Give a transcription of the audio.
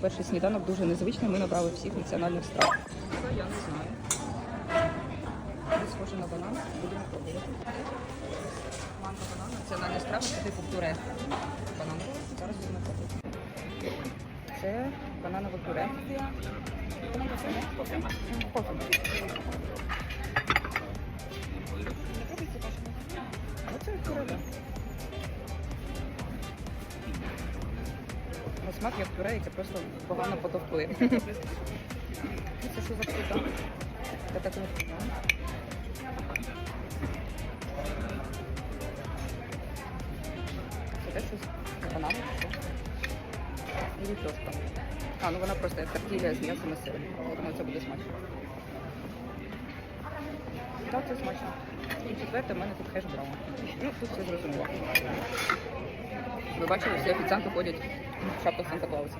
Перший сніданок дуже незвичний. Ми набрали всіх національних страв. Це я не знаю. Це схоже на банан. Будемо пробувати. Манго банан, національні страви, це типу пюре. Банан. Зараз будемо пробувати. Це бананове пюре. Кофе. На смак як пюре, яке просто погано потовкує. Це що за штука? Це таке. Це теж щось банан. І ліпешка. А, ну вона просто як тортілля з м'ясом і сиром. Думаю, це буде смачно. Так, це смачно. І четверте, в мене тут хеш браун. Ну, тут все зрозуміло. Ви бачили, всі офіціанти ходять Shop of Santa Claus.